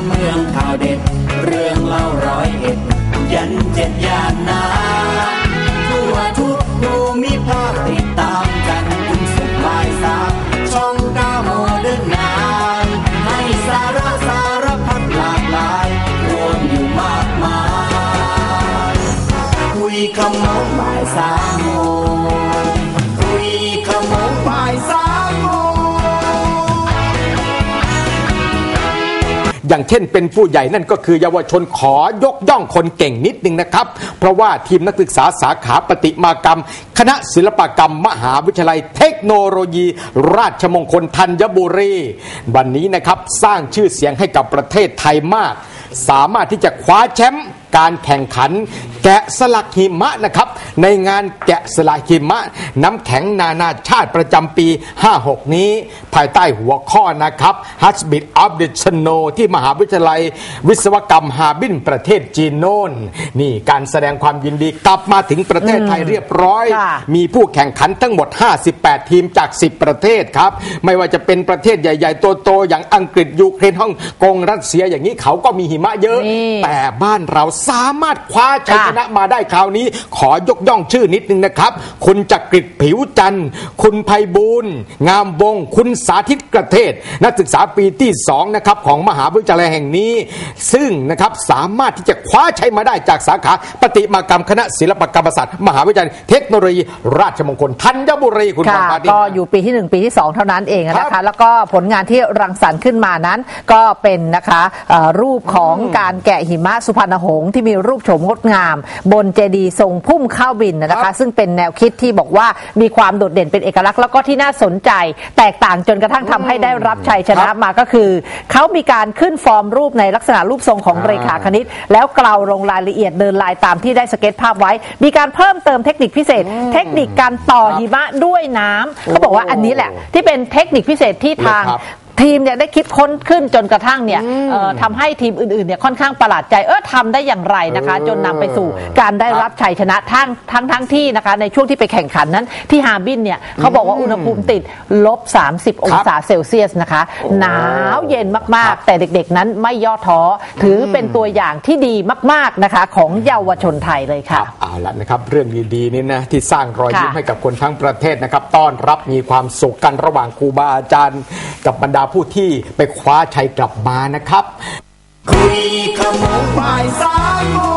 านเมืองข่าวเด็ด เรื่องเล่าร้อยเอ็ด ยันเจ็ดยานนาทั่วทุกภูมิภาคติดตามกันถึงสุขปลายสามช่องก้าโมเดินนานให้สาระสารพัดหลากหลายรวมอยู่มากมาย คุยคำเมาบ่ายสามโม เช่นเป็นผู้ใหญ่นั่นก็คือเยาวชนขอยกย่องคนเก่งนิดนึงนะครับ เพราะว่าทีมนักศึกษาสาขาปฏิมากรรม คณะศิลปกรรม มหาวิทยาลัย เทคโนโลยี ราชมงคลธัญบุรี วันนี้นะครับสร้างชื่อเสียงให้กับประเทศไทยมาก สามารถที่จะคว้าแชมป์การแข่งขัน แกะสลักหิมะนะครับ ในงานแกะสลักหิมะ น้ำแข็งนานาชาติประจำปี 56 นี้ ภายใต้หัวข้อนะครับ h u s b i t of the Snow ที่มหาวิทยาลัย วิศวกรรมฮาบินประเทศจีนโน่นนี่การแสดงความยินดีกลับมาถึงประเทศไทยเรียบร้อยค่ะมีผู้แข่งขันทั้งหมด 58 ทีมจาก 10 ประเทศครับ ไม่ว่าจะเป็นประเทศใหญ่ๆโตๆอย่างอังกฤษยูเครนฮ่องกงรัสเซียอย่างนี้เขาก็มีหิมะเยอะนี่แต่บ้านเราสามารถคว้าชัยค่ะชนะมาได้คราวนี้ขอยกย่องชื่อนิดนึงนะครับ คุณจักริดผิวจันทร์ คุณไพบูลย์งามวงศ์คุณสาธิตกระเทศ นักศึกษาปีที่2นะครับของมหาวิทยาลัยแห่งนี้ ซึ่งนะครับสามารถที่จะคว้าชัยมาได้จากสาขาปฏิมากรรมคณะศิลปกรรมศาสตร์มหาวิทยาลัยเทคโนโลยี ราชมงคลธัญบุรีคุณค่ะพรปาฏิก็อยู่ปีที่ 1 ปีที่ 2 เท่านั้นเองนะคะแล้วก็ผลงานที่รังสรรค์ขึ้นมานั้น ก็เป็นนะคะรูปของการแกะหิมะสุพรรณหงษ์ที่มีรูปโฉมงดงามบนเจดีย์ทรงพุ่มข้าวบินนะครัคะบซึ่งเป็นแนวคิดที่บอกว่ามีความโดดเด่นเป็นเอกลักษณ์แล้วก็ที่น่าสนใจ แตกต่างจนกระทั่งทำให้ได้รับชัยชนะครับมาก็คือ เขามีการขึ้นฟอร์มรูปในลักษณะรูปทรงของอ่าเรขาคณิต แล้วเกลาลงรายละเอียดเดินลายตามที่ได้สเก็ตภาพไว้ มีการเพิ่มเติมเทคนิคพิเศษ เทคนิคการต่อหิมะด้วยน้ำเขาบอกว่าอันนี้แหละที่เป็นเทคนิคพิเศษที่ทางเลยครับ ทีมเนี่ยได้คิดค้นขึ้นจนกระทั่งเนี่ยเอ่อทำให้ทีมอื่นๆเนี่ยค่อนข้างประหลาดใจเออทำได้อย่างไรนะคะเออจนนำไปสู่การได้รับชัยชนะทั้งทั้งทั้งที่นะคะในช่วงที่ไปแข่งขันนั้น ที่ฮาร์บินเนี่ยเขาบอกว่าอุณหภูมิติดลบ 30 องศาเซลเซียสนะคะ หนาวเย็นมากๆ แต่เด็กๆนั้นไม่ย่อท้อถือเป็นตัวอย่างที่ดีมากๆนะคะของเยาวชนไทยเลยครัค่ะบเอาละนะครับ เรื่องดีๆนี่นะที่สร้างรอยยิ้มค่ะ ให้กับคนทั้งประเทศนะครับ ต้อนรับมีความสุขกันระหว่างครูบาอาจารย์กับบรรดาผู้ที่ไปคว้าชัยกลับมานะครับคุยขโมงบ่ายสายโ